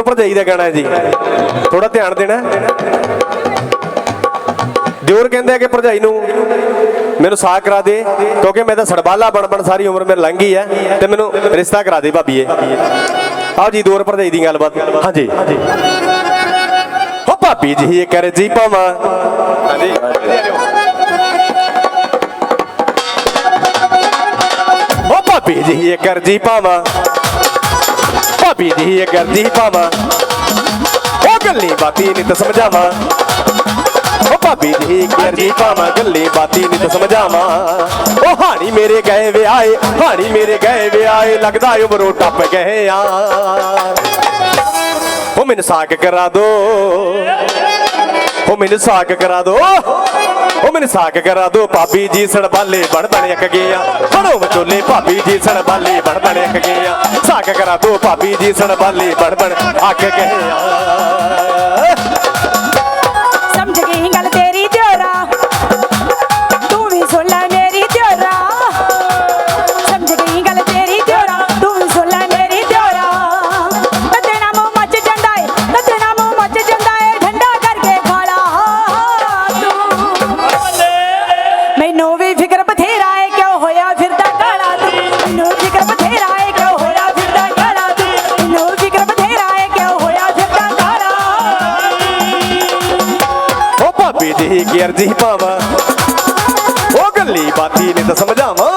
ਦਿਓਰ ਭਰਜਾਈ ਦਾ ਗਾਣਾ ਹੈ ਜੀ। ਥੋੜਾ ਧਿਆਨ ਦੇਣਾ। ਦਿਓਰ ਕਹਿੰਦਾ ਕਿ ਭਰਜਾਈ ਨੂੰ ਮੈਨੂੰ ਸਾਕ ਕਰਾ ਦੇ, ਕਿਉਂਕਿ ਮੈਂ ਤਾਂ ਸੜਬਾਲਾ ਬਣ ਬਣ ਸਾਰੀ ਉਮਰ ਮੇਰੀ ਲੰਘ ਗਈ ਤੇ ਮੈਨੂੰ ਰਿਸ਼ਤਾ ਕਰਾ ਦੇ ਭਾਬੀਏ ਆਓ ਜੀ, ਦਿਓਰ ਭਰਜਾਈ ਦੀ ਗੱਲਬਾਤ। ਹਾਂਜੀ। ਹੋ ਭਾਬੀ ਜੀ ਇਹ ਕਰ ਜੀ ਪਾਵਾਂ ਹਾਂਜੀ ਹੋ ਭਾਬੀ ਜੀ ਇਹ ਕਰ ਜੀ ਪਾਵਾਂ ਭਾਬੀ ਦੀ ਇਹ ਕਰ ਜੀ ਪਾਵਾਂ। ਉਹ ਗੱਲੀ ਬਾਤੀ ਨਹੀਂ ਸਮਝਾਵਾਂ। ਉਹ ਭਾਬੀ ਦੀ ਕਰ ਜੀ ਪਾਵਾਂ, ਗੱਲੀ ਬਾਤੀ ਨਹੀਂ ਸਮਝਾਵਾਂ। ਉਹ ਹਾਣੀ ਮੇਰੇ ਗਏ ਵਿਆਏ ਹਾਣੀ ਮੇਰੇ ਗਏ ਵਿਆਏ ਲੱਗਦਾ ਉਮਰੋਂ ਟੱਪ ਗਏ ਆ। ਉਹ ਮੈਨੂੰ ਸਾਕ ਕਰਾ ਦੋ। ਉਹ ਮੈਨੂੰ ਸਾਕ ਕਰਾ ਦੋ। ਉਹ ਮੈਨੂੰ ਸਾਕ ਕਰਾ ਦੋ। ਭਾਬੀ ਜੀ ਸੜਬਾਲੇ ਬਣ ਬਣ ਅੱਕ ਗਏ ਆ। ਫੜੋ ਵਿਚੋਲੇ ਭਾਬੀ ਜੀ ਸੜਬਾਲੇ ਬਣ ਬਣ ਅੱਕ ਗਏ ਆ ਕਰਾ ਤੂੰ ਭਾਬੀ ਜੀ ਸੜਬਾਲੇ ਬਣ ਬਣ ਅੱਕ ਗਏ ਭਾਬੀ ਅਰਜੀ ਪਾਵਾਂ ਉਹ ਗੱਲੀ ਬਾਤੀ ਨਹੀਂ ਤਾਂ ਸਮਝਾਵਾਂ।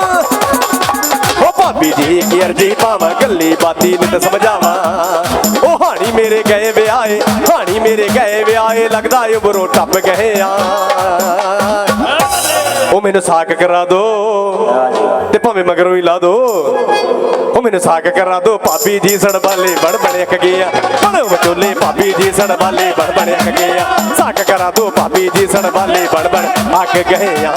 ਉਹ ਭਾਬੀ ਜੀ ਕੀ ਅਰਜੀ ਪਾਵਾਂ ਗੱਲੀ ਬਾਤੀ ਨਹੀਂ ਤਾਂ ਸਮਝਾਵਾਂ। ਉਹ ਹਾਣੀ ਮੇਰੇ ਗਏ ਵਿਆਹੇ, ਹਾਣੀ ਮੇਰੇ ਗਏ ਵਿਆਹੇ, ਲੱਗਦਾ ਏ ਬਰੋ ਟੱਪ ਗਏ ਆ। ਉਹ ਮੈਨੂੰ ਸਾਕ ਕਰਾ ਦੋ ਤੇ ਭਾਵੇਂ ਮਗਰੋਂ ਹੀ ਲਾ ਦੋ। ਉਹ ਮੈਨੂੰ ਸਾਕ ਕਰਾ ਦੋ। ਭਾਬੀ ਜੀ ਸੜਬਾਲੇ ਬੜ ਬੜ ਅੱਕ ਗਏ ਆ। ਬੜੋ ਭਾਬੀ ਜੀ ਸੜਬਾਲੇ ਬੜ ਬੜ ਅੱਕ ਗਏ ਆ। ਸਾਕ ਕਰਾ ਦੋ। ਭਾਬੀ ਜੀ ਸੜਬਾਲੇ ਬੜ ਬੜ ਅੱਕ ਗਏ ਆ।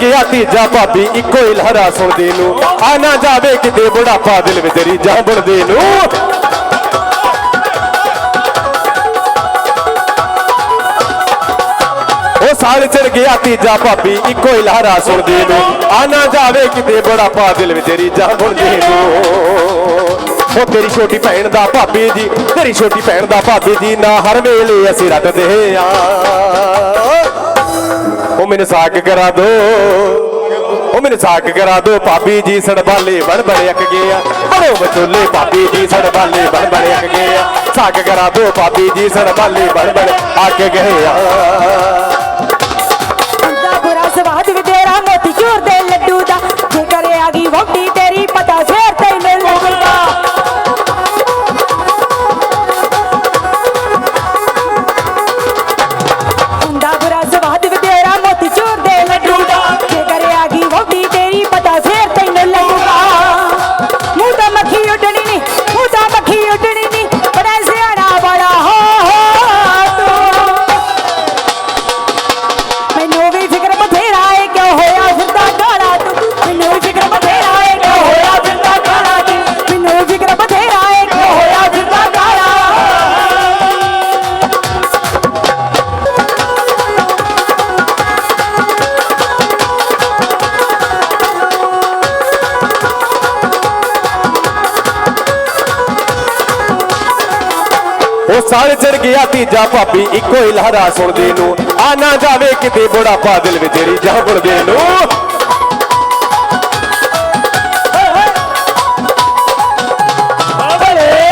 ਗਿਆ ਤੀਜਾ ਭਾਬੀ, ਇੱਕੋ ਹੀ ਲਹਰਾ ਸੁਣਦੇ ਨੂੰ। ਆ ਨਾ ਜਾਵੇ ਕਿਤੇ ਬੁਢਾਪਾ ਦਿਲ ਵਿੱਚ ਰੀਜਾਂ ਬੁਣਦੇ ਨੂੰ। ਉਹ ਸਾਲ ਚੜ ਗਿਆ ਤੀਜਾ ਭਾਬੀ, ਇੱਕੋ ਹੀ ਲਹਰਾ ਸੁਣਦੇ ਨੂੰ। ਆ ਨਾ ਜਾਵੇ ਕਿਤੇ ਬੁਢਾਪਾ ਦਿਲ ਵਿੱਚ ਰੀਜਾਂ ਬੁਣਦੇ ਨੂੰ। ਉਹ ਤੇਰੀ ਛੋਟੀ ਭੈਣ ਦਾ ਭਾਬੀ ਜੀ, ਤੇਰੀ ਛੋਟੀ ਭੈਣ ਦਾ ਭਾਬੀ ਜੀ, ਨਾ ਹਰ ਵੇਲੇ ਅਸੀਂ ਰੱਟਦੇ ਆ ਉਹ ਮੈਨੂੰ ਸਾਕ ਕਰਾ ਦੋ। ਉਹ ਮੈਨੂੰ ਸਾਕ ਕਰਾ ਦੋ। ਭਾਬੀ ਜੀ ਸੜਬਾਲੇ ਬਣ ਬੜ ਅੱਕ ਗਏ ਆ। ਬੜੋ ਬਚੋਲੇ ਭਾਬੀ ਜੀ ਸੜਬਾਲੇ ਬਣ ਬੜ ਅੱਕ ਗਏ ਆ। ਸਾਕ ਕਰਾ ਦੋ। ਭਾਬੀ ਜੀ ਸੜਬਾਲੇ ਬਣ ਬੜ ਅੱਕ ਗਏ ਸਾਲ ਚੜ ਗਿਆ ਤੀਜਾ ਭਾਬੀ, ਇੱਕੋ ਹੀ ਲਹਿਰਾ ਸੁਣਦੇ ਨੂੰ। ਆ ਨਾ ਜਾਵੇ ਕਿਤੇ ਬੁਢਾਪਾ ਦਿਲ ਵਿੱਚ ਜਿਹੜੀ ਜਾ ਬੁੜਦੇ ਨੂੰ।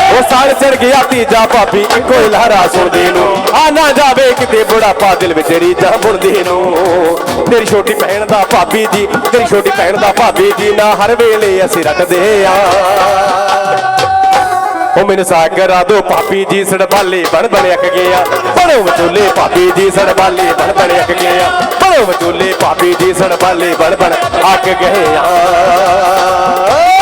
ਉਹ ਸਾਲ ਚੜ ਗਿਆ ਤੀਜਾ ਭਾਬੀ, ਇੱਕੋ ਹੀ ਲਹਿਰਾ ਸੁਣਦੇ ਨੂੰ। ਆ ਨਾ ਜਾਵੇ ਕਿਤੇ ਬੁਢਾਪਾ ਦਿਲ ਵਿੱਚ ਜਿਹੜੀ ਜਾ ਬੁੜਦੇ ਨੂੰ। ਤੇਰੀ ਛੋਟੀ ਭੈਣ ਦਾ ਭਾਬੀ ਜੀ, ਤੇਰੀ ਛੋਟੀ ਭੈਣ ਦਾ ਭਾਬੀ ਜੀ ਨਾ ਹਰ ਵੇਲੇ ਅਸੀਂ ਰੱਖਦੇ ਆ। ਉਹ ਮੈਨੂੰ ਸਾਗਰਾ ਦੋ ਭਾਬੀ ਜੀ ਸੜਬਾਲੇ ਬਣ ਬਣ ਅੱਕ ਗਿਆ ਬਣੋ ਵਿਚੋਲੇ ਭਾਬੀ ਜੀ ਸੜਬਾਲੇ ਬਣ ਬਣ ਅੱਕ ਗਿਆ ਬਣੋ ਵਿਚੋਲੇ ਭਾਬੀ ਜੀ ਸੜਬਾਲੇ ਬਣ ਬਣ ਅੱਕ ਗਏ ਆ।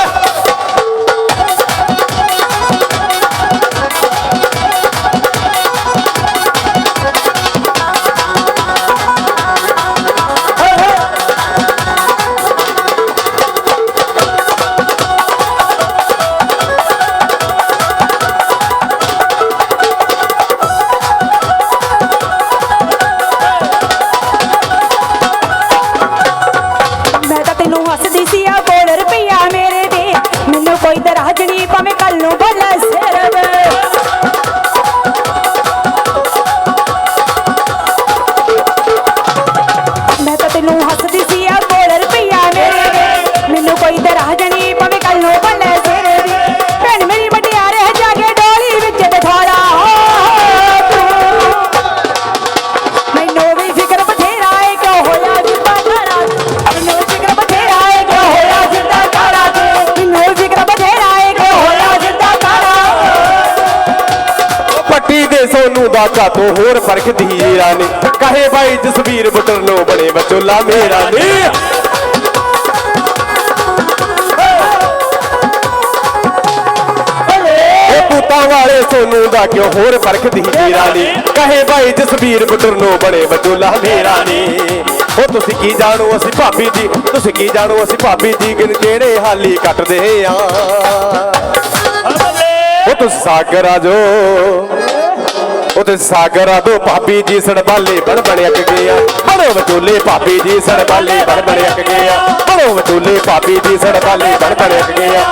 ਦੇ ਸੋਨੂ ਹੋਰ ਫ਼ਰਕ ਦੀ ਰਾਨੀ ਕਹੇ ਭਾਈ ਜਸਵੀਰ ਬੁੱਟਰ ਲੋ ਬਣੇ ਵਿਚੋਲਾ ਮੇਰਾ ਨੀ। ਪੁੱਤਾਂ ਵਾਲੇ ਸੋਨੂ ਦਾ ਕਿਉਂ ਹੋਰ ਫ਼ਰਕ ਦੀ ਰਾਨੀ ਕਹੇ ਭਾਈ ਜਸਵੀਰ ਬੁੱਟਰ ਲੋ ਬਣੇ ਵਿਚੋਲਾ ਮੇਰਾ ਨੀ। ਉਹ ਤੁਸੀਂ ਕੀ ਜਾਣੋ ਅਸੀਂ ਭਾਬੀ ਜੀ, ਤੁਸੀਂ ਕੀ ਜਾਣੋ ਅਸੀਂ ਭਾਬੀ ਜੀ ਗਿਣ ਕਿਹੜੇ ਹਾਲੀ ਕੱਟਦੇ ਆ। ਉਹ ਤੁਸੀਂ ਸਾਗਰ ਆ ਜੋ। ਉਹਦੇ ਸਾਗਰ ਆਦੋ ਭਾਬੀ ਜੀ ਸੜਬਾਲੇ ਬਣ ਬਣ ਅੱਕ ਗਿਆ ਬੜੋ ਵਟੂਲੇ ਭਾਬੀ ਜੀ ਸੜਬਾਲੇ ਬਣ ਬਣ ਅੱਕ ਗਿਆ ਬੜੋ ਵਟੂਲੇ ਭਾਬੀ ਜੀ ਸੜਬਾਲੇ ਬਣ ਬਣ ਅੱਕ ਗਿਆ